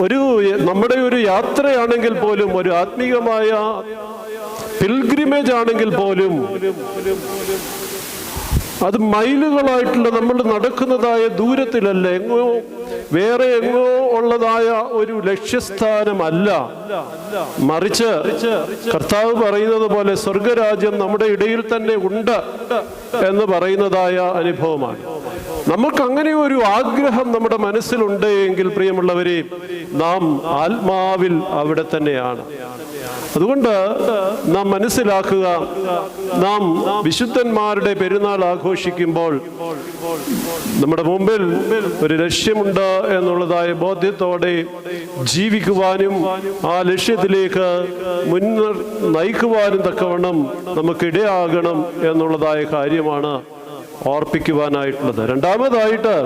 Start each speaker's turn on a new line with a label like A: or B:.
A: ഒരു നമ്മുടെ ഒരു യാത്രയാണെങ്കിൽ പോലും ഒരു ആത്മീകമായ പിൽഗ്രിമേജ് ആണെങ്കിൽ പോലും അത് മൈലുകളായിട്ടുള്ള നമ്മൾ നടക്കുന്നതായ ദൂരത്തിലല്ല എങ്ങോ വേറെ എങ്ങോ ഉള്ളതായ ഒരു ലക്ഷ്യസ്ഥാനമല്ല. മറിച്ച് കർത്താവ് പറയുന്നത് പോലെ സ്വർഗരാജ്യം നമ്മുടെ ഇടയിൽ തന്നെ ഉണ്ട് എന്ന് പറയുന്നതായ അനുഭവമാണ്. നമുക്ക് അങ്ങനെ ഒരു ആഗ്രഹം നമ്മുടെ മനസ്സിലുണ്ട് എങ്കിൽ പ്രിയമുള്ളവരെ നാം ആത്മാവിൽ അവിടെ തന്നെയാണ്. അതുകൊണ്ട് നാം മനസ്സിലാക്കുക നാം വിശുദ്ധന്മാരുടെ പെരുന്നാൾ ആഘോഷിക്കുമ്പോൾ നമ്മുടെ മുമ്പിൽ ഒരു ലക്ഷ്യമുണ്ട് എന്നുള്ളതായ ബോധ്യത്തോടെ ജീവിക്കുവാനും ആ ലക്ഷ്യത്തിലേക്ക് മുൻ നയിക്കുവാനും തക്കവണ്ണം നമുക്കിടയാകണം എന്നുള്ളതായ കാര്യമാണ് ഓർപ്പിക്കുവാനായിട്ടുള്ളത്. രണ്ടാമതായിട്ട്